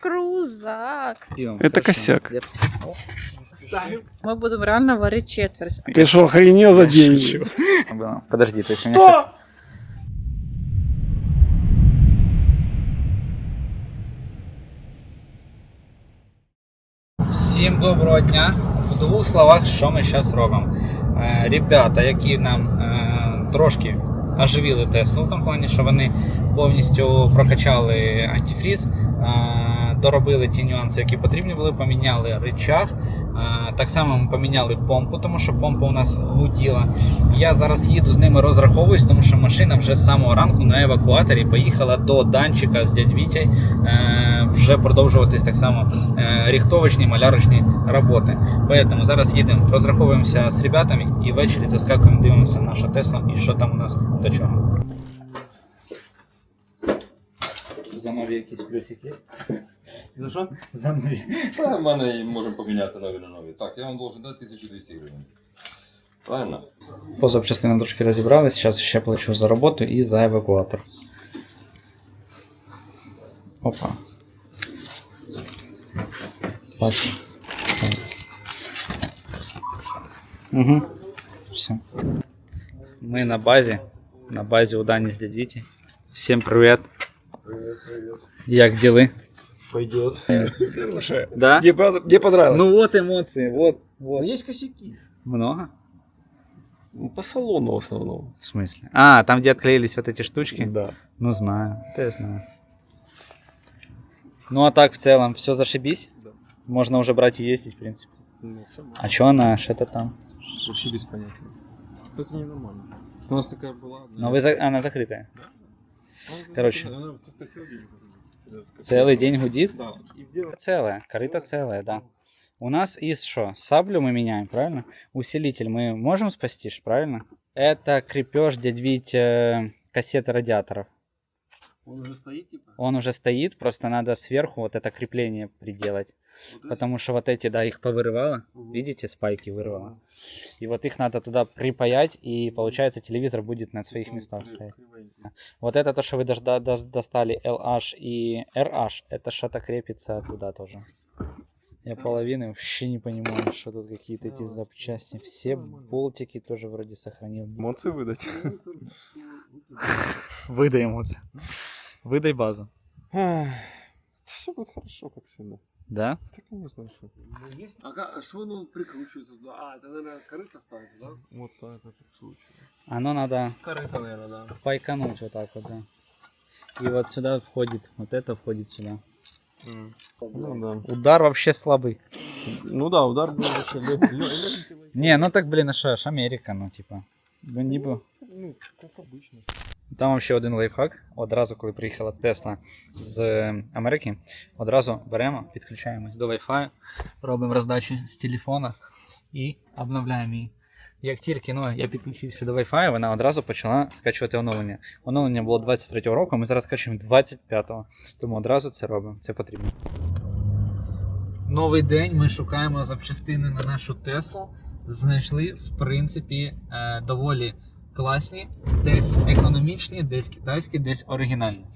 Крузак. Это косяк. Мы будем реально варить четверть. Ты что, охренел за деньги? Подожди, то есть у меня щас- Всім доброго дня. В двох словах, що ми зараз робимо. Е, Ребята, які нам е, трошки оживили Теслу, в тому плані, що вони повністю прокачали антифріз, е, доробили ті нюанси, які потрібні були, поміняли рычаг. Е, Так само ми поміняли помпу, тому що помпа у нас гуділа. Я зараз їду з ними розраховуюсь, тому що машина вже з самого ранку на евакуаторі поїхала до Данчика з дядь Вітєю, е, вже продовжуватись так само е, ріхтовочні, малярочні роботи. Поэтому зараз їдемо, розраховуємося з ребятами і ввечері заскакуємо, дивимося нашу Теслу і що там у нас до чого. За нові якісь плюсики. За що? За нові. Та в мене можемо поміняти нові на нові. Так, я вам должен дати 1200 гривень. Правильно? По запчастинам трошки розібрались, зараз ще плачу за роботу і за евакуатор. Опа. Бачу. Угу. Все. Ми на базі. На базі у Дані з дядь Віті. Всім привіт. Як діли? Пойдет. Да? Мне, мне понравилось. Ну вот эмоции, вот, вот. есть косяки. Много? Ну, По салону в основном. В смысле? А, там где отклеились вот эти штучки? Да. Ну, знаю. Это я знаю. Ну, а так в целом все зашибись? Да. Можно уже брать и ездить, в принципе. Ну, все А чё она, что-то там? Вообще без понятия. Это ненормально. У нас такая была. Но вы за- она закрытая. короче. Целый день закрыта. Целый день гудит? Да. Целая, корыто целая, да. У нас из что? Саблю мы меняем, правильно? Усилитель мы можем спасти, ж, правильно? Это крепеж дядь Вить э, кассеты радиаторов. Он уже стоит, типа? Он уже стоит, просто надо сверху вот это крепление приделать. Потому что вот эти, да, их повырывало. Мгм. Видите, спайки вырвало. И вот их надо туда припаять, и получается телевизор будет на своих местах стоять. Вот это то, что вы дос- достали LH и RH, это что-то крепится туда тоже. Я половины вообще не понимаю, что тут какие-то эти запчасти. Все болтики тоже вроде сохранил. Эмоции выдать. Выдай эмоции. Выдай базу. Все будет хорошо, как всегда. Да? Так я не знаю, что. Ну, есть. А, а что оно прикручивается туда? А, это, наверное, корыто ставится, да? Вот так вот случай. Оно надо Корыто, наверное, да. пайкануть вот так вот, да. И вот сюда входит, вот это входит сюда. Ну да. Удар вообще слабый. Ну да, удар был вообще лё- лё- лёгенький. Не, ну так, блин, а ж, Америка, ну типа. Ну ніби. Ну, как обычно. Там вообще один лайфхак. Одразу, коли приїхала Тесла з Америки, одразу беремо, підключаємось до Wi-Fi, робимо роздачу з телефона і обновляємо її. Як тільки ну, я підключився до Wi-Fi, вона одразу почала скачувати оновлення. Оновлення було 23-го року, ми зараз скачуємо 25-го. Тому одразу це робимо, це потрібно. Новий день, ми шукаємо запчастини на нашу Теслу. Знайшли, в принципі, е, доволі класні, десь економічні, десь китайські, десь оригінальні.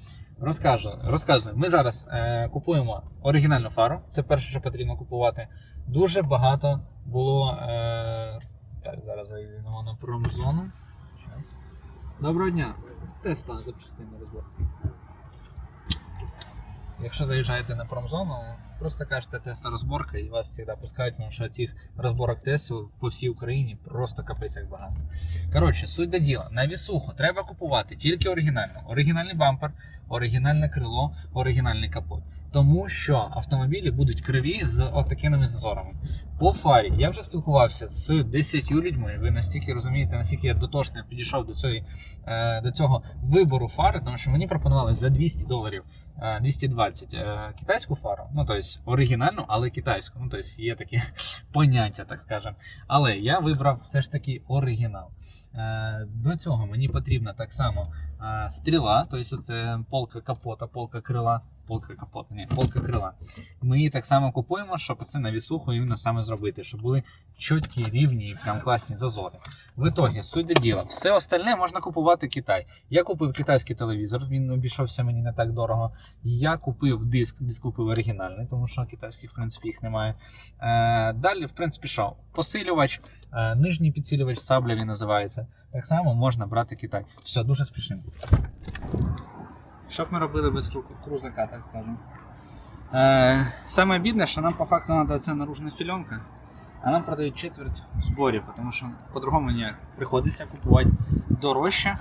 Розкажу, розказую. Ми зараз е, купуємо оригінальну фару. Це перше, що потрібно купувати. Дуже багато було. Е, так, зараз зайдемо на промзону. Доброго дня. Тесла запчастини розбор. Якщо заїжджаєте на промзону, просто кажете Тесла розборка і вас завжди пускають, тому що цих розборок тестів по всій Україні просто капець як багато. Коротше, суть до діла. На вісуху треба купувати тільки оригінальну. Оригінальний бампер, оригінальне крило, оригінальний капот. Тому що автомобілі будуть криві з отакими зазорами. По фарі я вже спілкувався з 10 людьми. Ви настільки розумієте, наскільки я дотошно підійшов до, цієї, е, до цього вибору фари, тому що мені пропонували за 200 доларів, е, 220 е, китайську фару, ну тобто оригінальну, але китайську. Ну тобто є таке поняття, так скажемо. Але я вибрав все ж таки оригінал. Е, До цього мені потрібна так само е, стріла, тобто це полка капота, полка крила полка капота, ні, полка крила. Ми її так само купуємо, щоб це на вісуху іменно саме зробити, щоб були чіткі, рівні і прям класні зазори. В ітогі, суть до діла, все остальне можна купувати Китай. Я купив китайський телевізор, він обійшовся мені не так дорого. Я купив диск, диск купив оригінальний, тому що китайських, в принципі, їх немає. Е, далі, в принципі, що? Посилювач, е, нижній підсилювач сабля він називається. Так само можна брати Китай. Все, дуже спішимо. Що б ми робили без крузака, так скажемо? Е, саме бідне, що нам по факту треба ця наружна фільонка, а нам продають четверть в зборі, тому що по-другому ніяк. Приходиться купувати дорожче,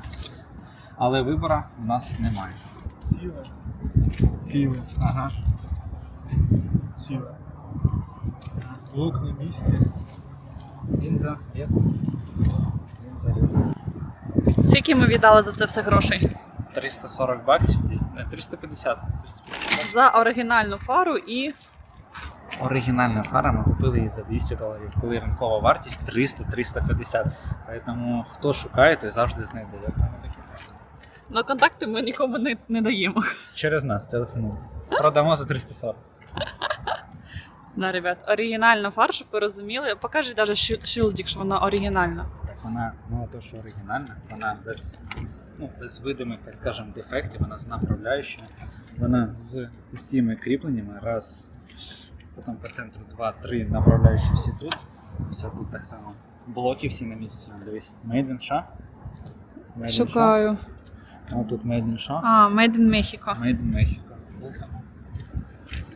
але вибору в нас немає. Сіли. Сіли. Ага. Сіли. Блок на місці. Лінза, єст. Лінза, єст. Скільки ми віддали за це все грошей? 340 баксів, не, 350. 350. За оригінальну фару і Оригінальна фара ми купили її за 200 доларів, коли ринкова вартість 300-350. Тому хто шукає, той завжди знайде. Як мене таке. ну, контакти ми нікому не, не даємо. Через нас телефонуємо. Продамо за 340. Да, ребят, оригінальна фара, щоб ви розуміли. Покажи навіть ши- шилдик, що вона оригінальна. Вона, ну то, що оригінальна, вона без, ну, без видимих, так скажемо, дефектів, вона з направляючою, вона з усіма кріпленнями, раз, потім по центру два, три направляючі всі тут. Все тут так само. Блоки всі на місці. Дивись. Made in США. Made in США. Шукаю. А тут Made in США. А, Made in Mexico. Made in Mexico.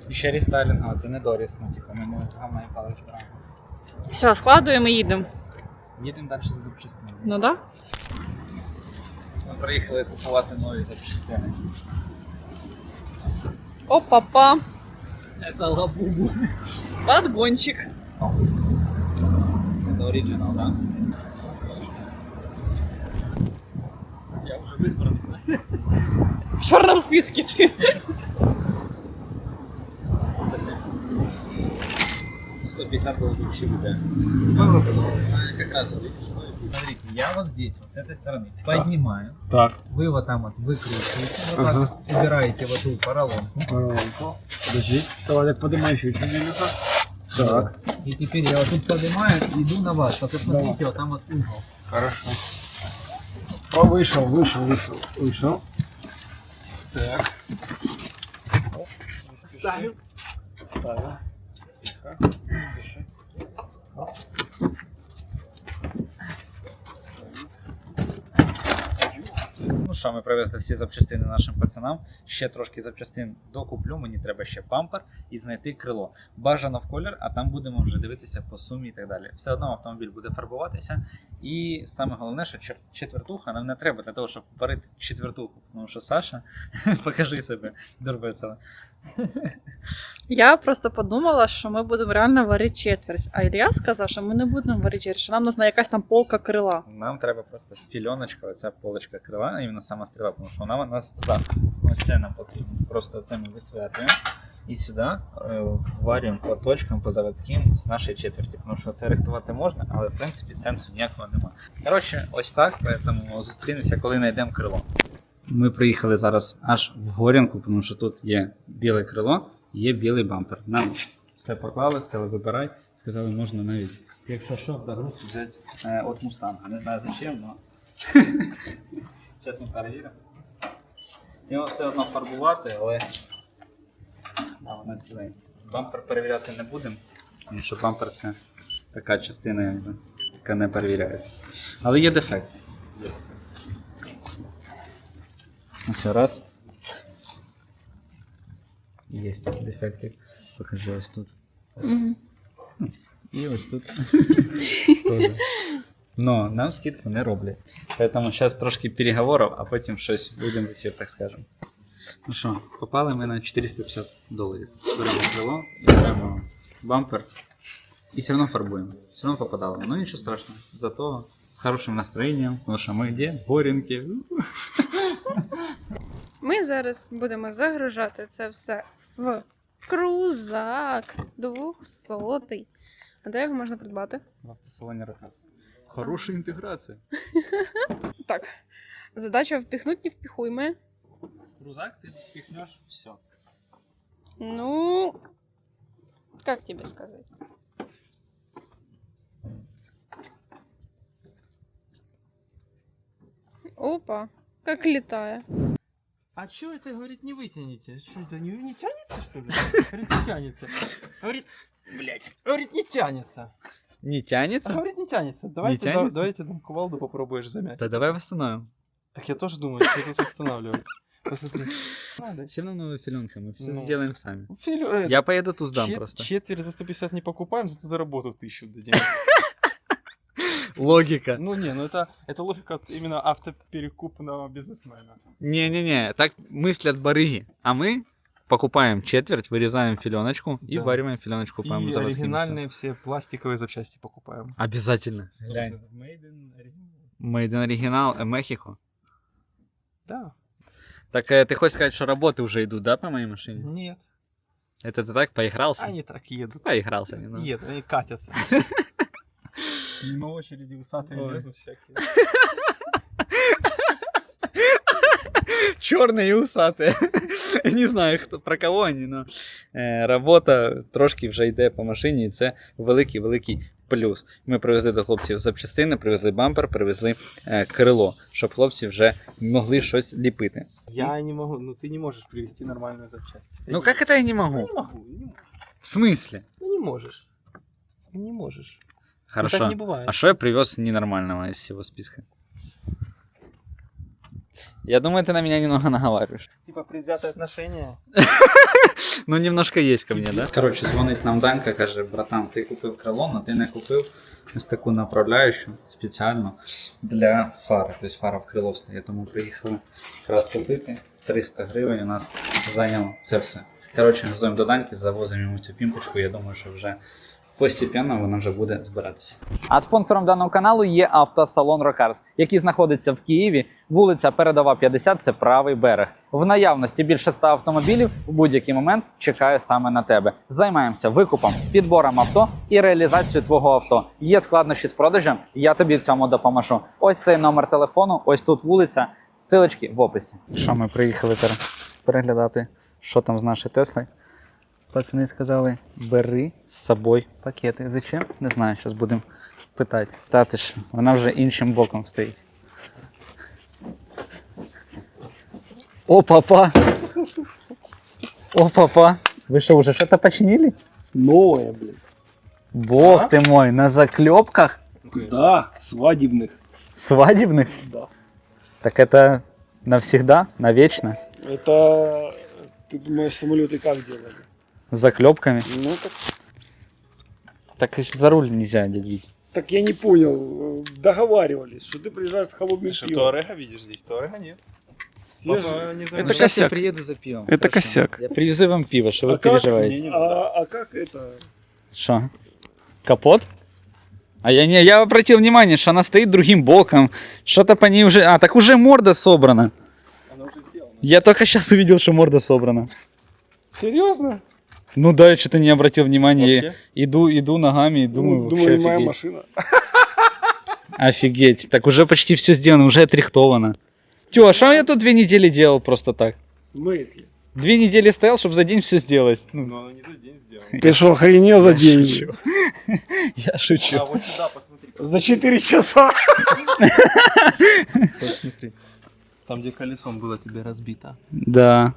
І ще рестайлінг, а це не доріст, ну типу, ми не згамна палець. Все, складуємо і їдемо. Їдемо далі за запчастинами. Ну да? Ми приїхали купувати нові запчастини. Опа-па. Это лабубу. Подгончик. Это оригинал, да? Я уже высправлен. В чорному списку ти. 150 долларов еще будет. Как раз вот видишь, что Смотрите, я вот здесь, вот с этой стороны, поднимаю. Так. Вы вот там вот выкручиваете, вот так убираете вот эту поролонку. Воронку. Подожди. Давай, так поднимай еще чуть немного. Так. И теперь я вот тут поднимаю и иду на вас. Только смотрите, вот там вот угол. Хорошо. О, вышел, вышел, вышел, вышел. Так. Ставим. Ставим. Ну що, ми привезли всі запчастини нашим пацанам. Ще трошки запчастин докуплю. Мені треба ще пампер і знайти крило. Бажано в колір, а там будемо вже дивитися по сумі і так далі. Все одно автомобіль буде фарбуватися. І саме головне, що четвертуха нам не треба для того, щоб варити четвертуху. Тому що Саша, покажи себе, дурбецела. Я просто подумала, що ми будемо реально варити четверть. А Ілля сказав, що ми не будемо варити четверть, що нам нужна якась там полка крила. Нам треба просто фільоночка, оця полочка крила, іменно сама стріла, тому що вона у нас за. Ось це нам потрібно. Просто це ми висвятуємо і сюди е, варюємо по точкам, по заводським з нашої четверті. Тому що це рихтувати можна, але в принципі сенсу ніякого немає. Коротше, ось так, тому зустрінемося, коли знайдемо крило. Ми приїхали зараз аж в Горянку, тому що тут є біле крило, є білий бампер. Нам все поклали, сказали, вибирай. Сказали, можна навіть, якщо що, в догрузку взяти е, от Мустанга. Не знаю зачем, але зараз ми перевіримо. Його все одно фарбувати, але да, вона цілий. Бампер перевіряти не будемо, тому що бампер це така частина, яка не перевіряється. Але є дефект. Ось раз. Є дефектик. Покажу ось тут. І ось тут. Тоже. Но нам скидку не роблять. Поэтому зараз трошки переговорів, а потім щось будемо в ефір, так скажемо. Ну що, попали ми на 450 доларів. Беремо крило і беремо бампер. І все одно фарбуємо. Все одно попадало. Ну нічого страшного. Зато з хорошим настроєнням, тому що ми де? В Горінки. Ми зараз будемо загружати це все в крузак 200. А де його можна придбати? В автосалоні Рокавс. Хороша інтеграція. Так. Задача впіхнуть не впіхуйме. Крузак ти впихнеш, все. Ну, как тебе сказать? Опа, как летая. А что это, говорит, не вытянете? Что это, не, не тянется, что ли? Говорит, не тянется. Говорит, блядь, говорит, не тянется. Не А тянется? говорит, не тянется. Давайте, да- тянется? давайте там кувалду попробуешь замять. Да давай восстановим. Так я тоже думаю, что тут восстанавливать. Посмотри. Надо. Все равно новая филенка, мы все Ну. сделаем сами. Филю- э, Я поеду ту сдам чет- просто. Четверть за 150 не покупаем, зато за работу тысячу дадим. Логика. Ну не, ну это, это логика именно автоперекупного бизнесмена. Не-не-не, так мыслят барыги. А мы покупаем четверть, вырезаем филеночку и Да. вариваем филеночку И по местам. оригинальные все пластиковые запчасти покупаем. Обязательно. Глянь. Made in original. Made in оригинал э, Мехико. Да. Так э, ты хочешь сказать, что работы уже идут, да, по моей машине? Нет. Это ты так поигрался? Они так едут. Поигрался немного. Едут, они катятся. Мимо очереди усатые Ой. лезут всякие. Чорні і усаті. Не знаю, хто, про кого вони, але е, робота трошки вже йде по машині, і це великий-великий плюс. Ми привезли до хлопців запчастини, привезли бампер, привезли е, крило, щоб хлопці вже могли щось ліпити. Я не могу, ну ты не можешь привести нормальную запчасть. Ну як це я не Ну, можу? не могу, не могу. В смысле? Ну не можешь. Не можешь. Ну, Хорошо. так не бывает. А что я привез ненормального из всего списка? Я думаю, ты на меня немного наговариваешь. Типа предвзятое отношение. Ну, немножко есть ко мне, да? Короче, дзвонить нам Данька, каже, братан, ти купив крило, але ти не купив ось таку направляючу спеціально для фари. Тобто фара в крило встає, тому приїхали якраз купити. 300 гривень у нас зайняло це все. Коротше, газуємо до Даньки, завозимо йому цю пімпочку. Я думаю, що вже постепенно вона вже буде збиратися. А спонсором даного каналу є автосалон Рокарс, який знаходиться в Києві. Вулиця Передова 50, це правий берег. В наявності більше 100 автомобілів в будь-який момент чекаю саме на тебе. Займаємося викупом, підбором авто і реалізацією твого авто. Є складнощі з продажем, я тобі в цьому допоможу. Ось цей номер телефону, ось тут вулиця. Силочки в описі. Що ми приїхали тепер переглядати, що там з нашою Теслою. Пацани сказали, бери з собою пакети. Зачем? Не знаю, зараз будемо питати. Та ти ж, вона вже іншим боком стоїть. О, папа! О, папа! Ви що, уже что-то починили? Новое, блин. Бог ты мой, на заклепках Да, свадебных. свадебных? Да. Так это навсегда, навечно, Это, ты думаешь, самолеты как делали? С заклепками. Ну, так, Так за руль нельзя, дядь Вить. так я не понял. Договаривались, что ты приезжаешь с холодным Ты что, пивом. Туарега видишь здесь? Туарега нет. Папа не Это заметил. щас я косяк. приеду за пивом. Это косяк. Я привезу вам пиво, что вы А как? переживаете. А, а как это? Что? Капот? А я не, я обратил внимание, что она стоит другим боком. Что-то по ней уже... А, так уже морда собрана. Она уже сделана. Я только сейчас увидел, что морда собрана. Серьезно? Ну да, я что-то не обратил внимания. Вообще? Иду, иду ногами и думаю, Ну, вообще думаю, моя офигеть. машина. Офигеть. Так уже почти все сделано, уже отрихтовано. Тё, а что я тут две недели делал просто так? В смысле? Две недели стоял, чтобы за день все сделать. Ну, Но она не за день сделана. Ты что, охренел за деньги? шучу. Я шучу. А вот сюда посмотри. За 4 часа? Посмотри. Там, где колесом было тебе разбито. Да,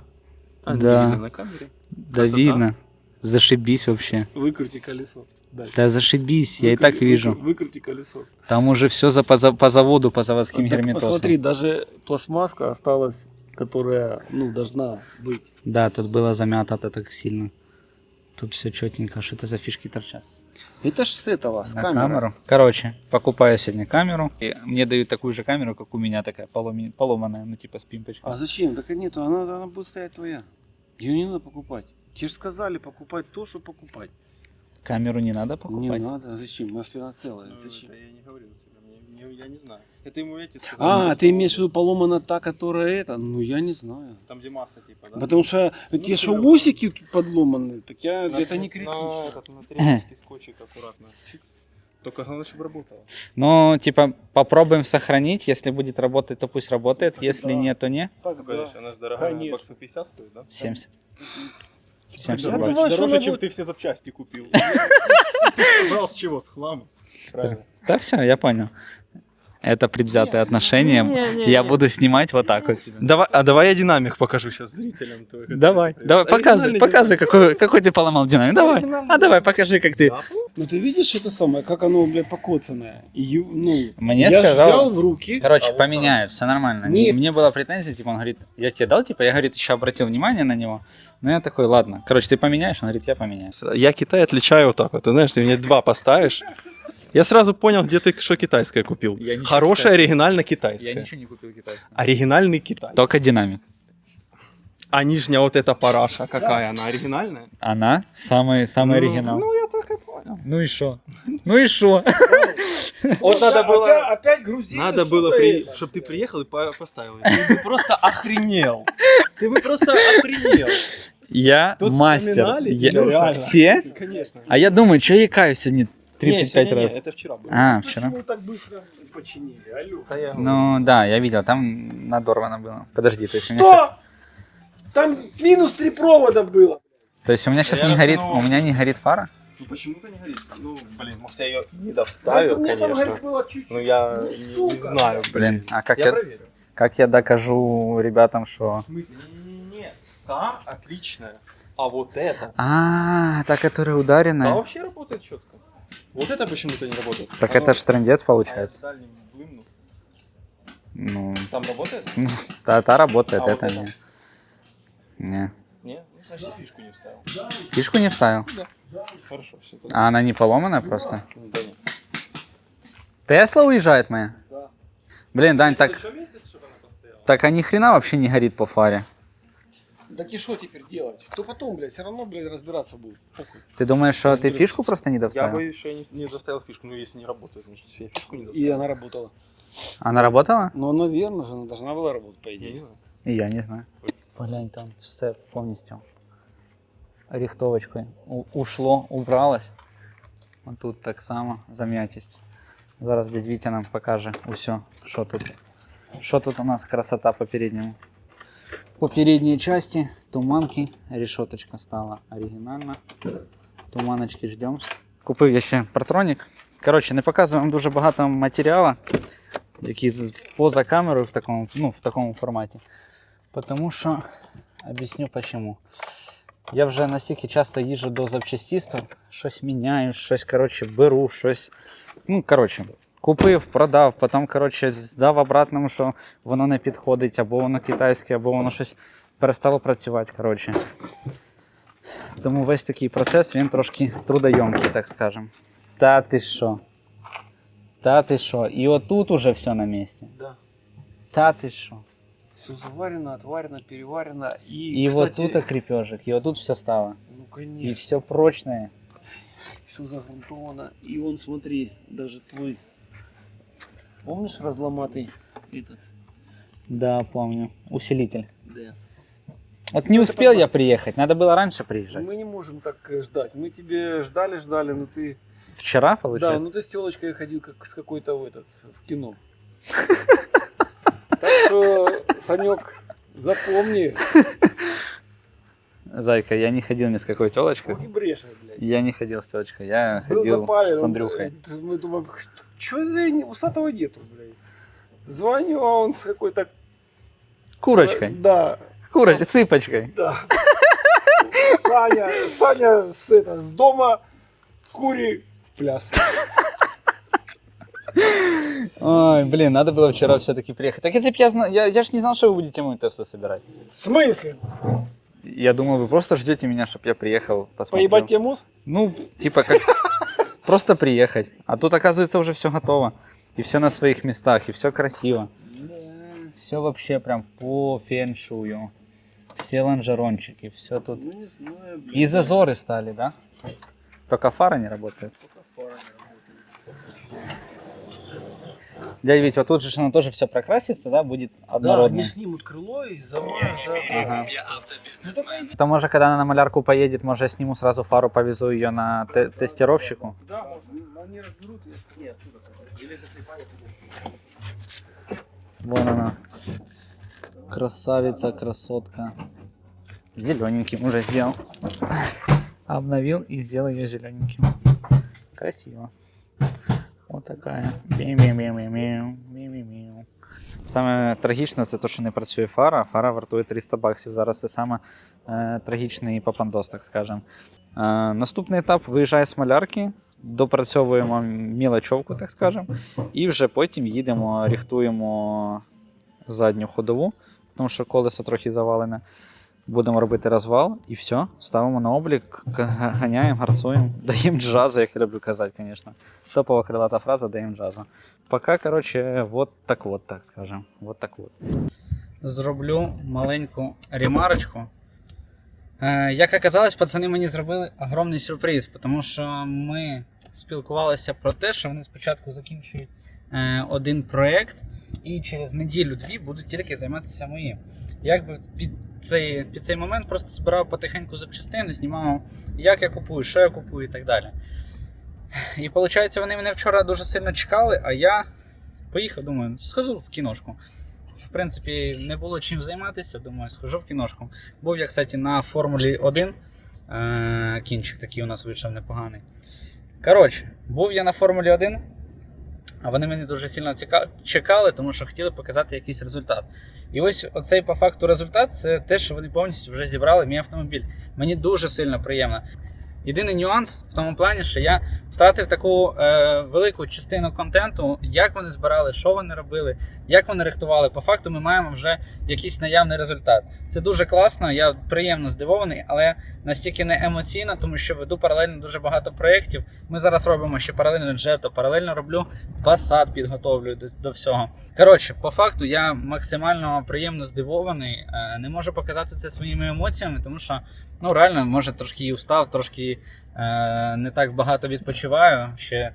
А, Да. видно на камере. да Красота. видно. Зашибись вообще. Выкрути колесо. Дальше. Да зашибись, я и так вижу. выкрути- колесо. Там уже все за, по, за- по заводу, по заводским Так герметосам. посмотри, даже пластмасска осталась, которая, ну, должна быть. Да, тут было замято-то так сильно. Тут все четненько. Что это за фишки торчат? Это ж с этого, с На камеры. камеру. Короче, покупаю сегодня камеру. И мне дают такую же камеру, как у меня, такая поломанная, ну типа с пимпочкой. А зачем? Так нету, она, она будет стоять твоя. Ее не надо покупать. Тебе же сказали покупать то, что покупать. Камеру не надо покупать. Не надо. Зачем? У нас она целая. Ну, Зачем? это я не говорил тебе. Мне- мне- я не знаю. Это ему эти сказали. А, ты имеешь в виду поломана та, которая это? Ну, я не знаю. Там, где масса, типа, да? Потому что Ну, те, что усики тут подломаны, так я, На- это не На, критично. этот, на тренерский скотчик аккуратно. Чикс. Только главное, чтобы работало. Ну, типа, попробуем сохранить. Если будет работать, то пусть работает. Если Да. нет, то не. Так, Ну, да. она же дорогая. Конечно. Баксов 50 стоит, да? 70. 70 Я думаю, Дороже, чем будет- ты все запчасти купил. Ты собрал с чего? С хлама. Правильно. Да все, я понял. Это предвзятые отношения. Не-не-не. Я буду снимать вот так вот. Давай, а давай я динамик покажу сейчас зрителям. Давай, давай, показывай, показывай, какой, какой ты поломал динамик. Давай, а давай, покажи, как ты. Ну ты видишь это самое, как оно, блядь, покоцанное? И, ну, Мне я сказал- взял в руки. Короче, поменяют, все нормально. Нет. Мне была претензия, типа, он говорит, я тебе дал, типа, я, говорит, еще обратил внимание на него. Ну, я такой, ладно. Короче, ты поменяешь? Он говорит, я поменяю. Я Китай отличаю вот так вот. Ты знаешь, ты мне два поставишь. Я сразу понял, где ты что китайское купил. Я ничего Хорошее, китайское. оригинально Я китайское. ничего не купил китайского. Оригинальный Китай. Только динамик. А нижняя вот эта параша, какая она? Оригинальная? Она самый, самый Ну, оригинал. Ну, я так и понял. Ну и что? Ну и что? Вот надо было... Опять, опять грузили Надо было, при... чтобы ты приехал и по- поставил. Ты бы просто охренел. Ты бы просто охренел. Я Тут мастер. вспоминали Я- реально. Все? Конечно. А я думаю, что я каюсь сегодня 35 Не, не, не, раз. это вчера было. А, вчера. Почему так быстро починили? Алло. Да я- Ну да, я видел, там надорвано было. Подожди, то есть у меня Что? Там минус три провода было. То есть у меня сейчас Я не горит, у меня не горит фара? Ну почему-то не горит. Ну, блин, может я ее не доставил, У меня там, конечно. было чуть-чуть. Ну я не, не Сука. знаю. Блин, а как Я я, проверю. как я докажу ребятам, что... В смысле? Не-не-не. Та отличная. А вот это? А, та, которая ударенная. вообще работает четко. Вот это почему-то не работает. Так Оно- это ж трендец получается. ну, Ну, Там работает? та, та работает, А вот это это? не. Не. Не? Ну, значит, фишку не вставил. Фишку не вставил. Хорошо, все. А она не поломанная просто? Да нет. Тесла уезжает моя? Да. Блин, Дань, так, месяц, так а ни хрена вообще не горит по фаре. Так и что теперь делать? То потом, блядь, все равно, блядь, разбираться будет. Похуй. Ты думаешь, что ты Разберусь. фишку просто не Я доставил? боюсь, что я не, не доставил фишку. Ну, если не работает, значит, я фишку не И доставил. она работала. Она работала? Ну, наверное же, она должна была работать, по Я не идее. знаю. І я не знаю. Поглянь, там все повністю рихтовочкою у- ушло, убралось. А тут так само зам'ятість. Зараз дядь Вітя нам покаже усе, що тут. Що тут у нас красота по передньому. По передній часті туманки, решеточка стала оригінальна. Туманочки ждем. Купив я ще партронік. Коротше, не показую вам дуже багато матеріалу, який з- поза камерою в такому, ну, в такому форматі. Потому що об'ясню почему. Я вже настільки часто їжджу до запчастистів, щось міняю, щось коротше, беру, щось. Ну, коротше, купив, продав, потім, коротше, здав обратному, що воно не підходить, або воно китайське, або воно щось перестало працювати. Коротше. Тому весь такий процес він трошки трудойомкий, так скажем. Та ти що? Та ти що? І отут уже все на місці. Да. Та ти що? Все заварено, отварено, переварено. И вот кстати, тут крепежик, и вот тут все стало. Ну, И конечно. все прочное. Все загрунтовано. И он, смотри, даже твой... Помнишь разломатый этот? Да, помню. Усилитель. Да. Вот не успел я приехать, надо было раньше приезжать. Мы не можем так э, ждать. Мы тебе ждали, ждали, но ты... Вчера, Да, получается? ну ты с телочкой ходил как с какой-то в этот, в кино. Так что, Санек, запомни, Зайка, я не ходил ни с какой телочкой. ох и брешный, блядь. Я не ходил с телочкой, я Был ходил запален, с Андрюхой. Мы думаем, что это не- усатого нету, блядь. Звоню, а он с какой-то... Курочкой. Да, Курочкой, цыпочкой. да. Саня, Саня с, это, с дома, кури в пляс. Ой, блин, надо было вчера все-таки приехать. Так если бы я знал, я, я ж не знал, что вы будете мой Теслу собирать. В смысле? Я думал, вы просто ждете меня, чтобы я приехал, посмотрел. Поебать тебе мозг? Ну, типа как просто приехать. А тут, оказывается, уже все готово. И все на своих местах, и все красиво. Все вообще прям по феншую. Все лонжерончики, все тут. Ну, не знаю. И зазоры стали, да? Только фара не работает. Дядя Вить, вот тут же оно тоже все прокрасится, да, будет Да, однородно. они снимут крыло и замажут. Ага. То может, когда она на малярку поедет, может, я сниму сразу фару, повезу ее на те- тестировщику. Да, можно. Они разберут и нет, оттуда. Или заклепают. Вон она. Красавица, красотка. зелененьким уже сделал. Обновил и сделал ее зелененьким. Красиво. Бім-бім-бім. Саме трагічне це те, що не працює фара. Фара вартує 300 баксів. Зараз це саме е, трагічний попандос, так скажемо. Е, наступний етап виїжджає з малярки, допрацьовуємо мілочовку, так скажемо, і вже потім їдемо, ріхтуємо задню ходову, тому що колесо трохи завалене. Будемо робити розвал і все, ставимо на облік, ганяємо, гарцуємо, даємо джазу, як я люблю казати, звісно. Топова крилата фраза даємо джазу. Поки, коротше, вот так вот, так скажемо. Вот так вот. Зроблю маленьку ремарочку. Е, як оказалось, пацани мені зробили огромний сюрприз, тому що ми спілкувалися про те, що вони спочатку закінчують один проєкт і через неділю-дві будуть тільки займатися моїм. Якби під цей, під цей момент просто збирав потихеньку запчастини, знімав, як я купую, що я купую і так далі. І виходить, вони мене вчора дуже сильно чекали, а я поїхав, думаю, схожу в кіношку. В принципі, не було чим займатися, думаю, схожу в кіношку. Був я, кстати, на Формулі 1. Е, кінчик такий у нас вийшов непоганий. Коротше, був я на Формулі 1, а вони мене дуже сильно чекали, тому що хотіли показати якийсь результат. І ось оцей по факту результат це те, що вони повністю вже зібрали мій автомобіль. Мені дуже сильно приємно. Єдиний нюанс в тому плані, що я втратив таку е, велику частину контенту, як вони збирали, що вони робили, як вони рихтували. По факту ми маємо вже якийсь наявний результат. Це дуже класно, я приємно здивований, але настільки не емоційно, тому що веду паралельно дуже багато проєктів. Ми зараз робимо ще паралельно джето, паралельно роблю Passat, підготовлюю до, до всього. Коротше, по факту я максимально приємно здивований. Е, Не можу показати це своїми емоціями, тому що ну реально, може трошки і устав, трошки е, не так багато відпочиваю. Ще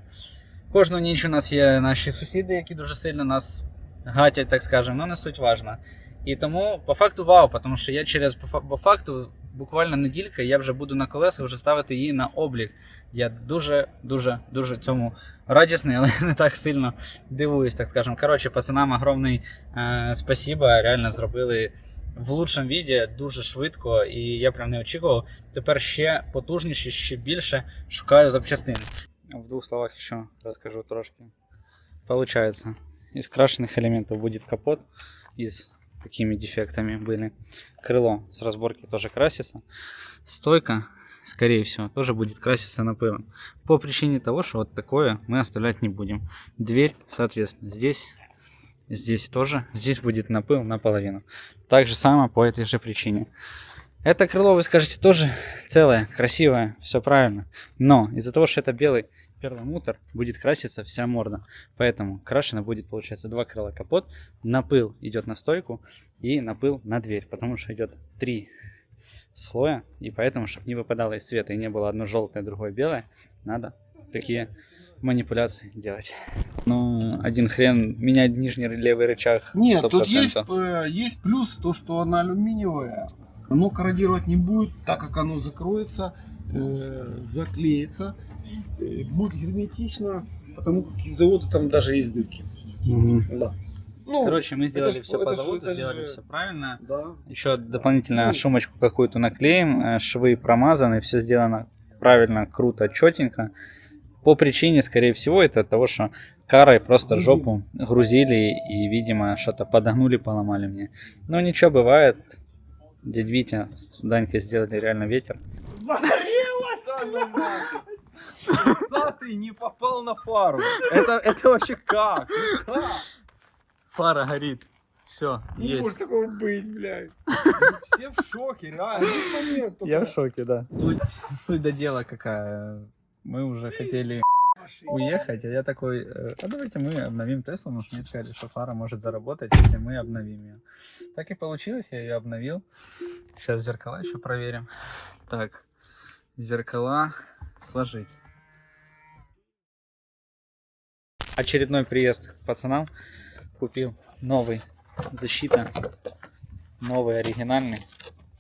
кожну ніч у нас є наші сусіди, які дуже сильно нас гатять, так скажемо, ну не суть важна. І тому по факту вау, тому що я через по факту буквально неділька я вже буду на колесах вже ставити її на облік. Я дуже, дуже, дуже цьому радісний, але не так сильно дивуюсь, так скажемо. Коротше, пацанам огромний е, спасибо, реально зробили в лучшому віді дуже швидко, і я прям не очікував. Тепер ще потужніше, ще більше шукаю запчастин. В двох словах ще розкажу трошки. Получается, из крашеных элементов будет капот, из такими дефектами были. Крыло с разборки тоже красится. Стойка, скорее всего, тоже будет краситься напылом. По причине того, что вот такое мы оставлять не будем. Дверь, соответственно, здесь, здесь тоже. Здесь будет напыл наполовину. Так же самое по этой же причине. Это крыло, вы скажете, тоже целое, красивое, все правильно. Но из-за того, что это белый перламутр, будет краситься вся морда. Поэтому крашено будет, получается, два крыла капот. Напыл идет на стойку и напыл на дверь. Потому что идет три слоя. И поэтому, чтобы не выпадало из света и не было одно желтое, другое белое, надо такие манипуляции делать. Ну, один хрен менять нижний левый рычаг. Нет, тут 100%. есть, э, есть плюс то, что она алюминиевая. Оно корродировать не будет, так как оно закроется, э, заклеится, э, будет герметично, потому как из завода там даже есть дырки. Да. Ну, Короче, мы сделали ж- все по это ж- заводу, это сделали же- все правильно. да. Еще дополнительно Ну. шумочку какую-то наклеим, э, швы промазаны, все сделано правильно, круто, четенько. По причине, скорее всего, это от того, что карой просто Грузили. жопу грузили и, видимо, что-то подогнули, поломали мне. Но ничего, бывает. Дядь Витя с Данькой сделали реально ветер. Усатый не попал на фару. Это, это вообще как? Как? Фара горит. Все, Не может такого быть, блядь. Все в шоке, реально. Я в шоке, да. Суть, суть до дела какая. Мы уже хотели уехать, а я такой, э, а давайте мы обновим Теслу, потому что мне сказали, что фара может заработать, если мы обновим ее. Так и получилось, я ее обновил. Сейчас зеркала еще проверим. Так, зеркала сложить. Очередной приезд к пацанам. Купил новый защита. Новый оригинальный.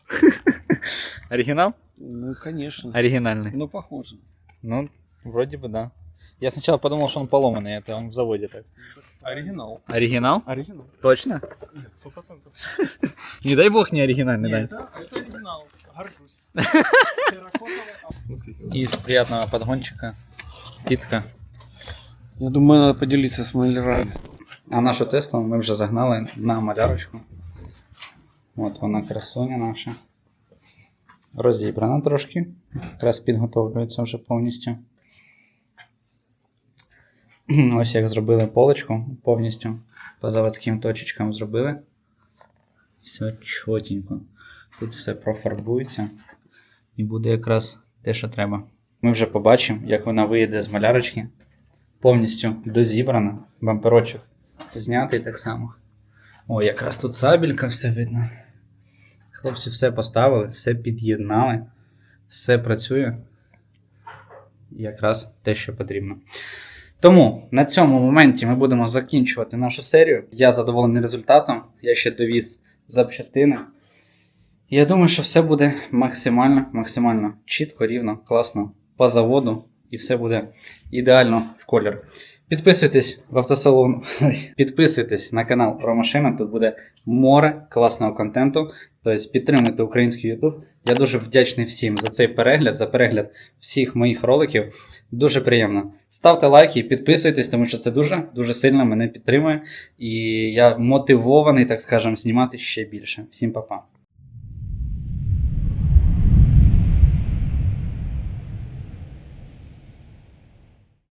Оригинал? Ну, конечно. Оригинальный. Ну, похоже. Ну, вроде бы да. Я сначала подумал, что он поломанный, это он в заводе так. Оригинал. Оригинал? Оригинал. Точно? Нет, сто процентов. Не дай бог не оригинальный, да? Это, это оригинал. Горжусь. Из приятного подгончика. Пицка. Я думаю, надо поделиться с малярами. А нашу Теслу ми вже загнали на малярочку. От вона красуня наша. Розібрана трошки. Якраз підготовлюється вже повністю. Ось як зробили полочку повністю. По заводським точечкам зробили. Все чотенько. Тут все профарбується. І буде якраз те, що треба. Ми вже побачимо, як вона вийде з малярочки. Повністю дозібрана. Бамперочок знятий так само. О, якраз тут сабелька, все видно. Хлопці все поставили, все під'єднали, все працює. Якраз те, що потрібно. Тому на цьому моменті ми будемо закінчувати нашу серію. Я задоволений результатом. Я ще довіз запчастини. Я думаю, що все буде максимально, максимально чітко, рівно, класно по заводу, і все буде ідеально в колір. Підписуйтесь в автосалон. Підписуйтесь на канал про машини. Тут буде море класного контенту. Тобто підтримуйте український YouTube. Я дуже вдячний всім за цей перегляд, за перегляд всіх моїх роликів. Дуже приємно. Ставте лайки підписуйтесь, тому що це дуже дуже сильно мене підтримує. І я мотивований, так скажемо, знімати ще більше. Всім па-па.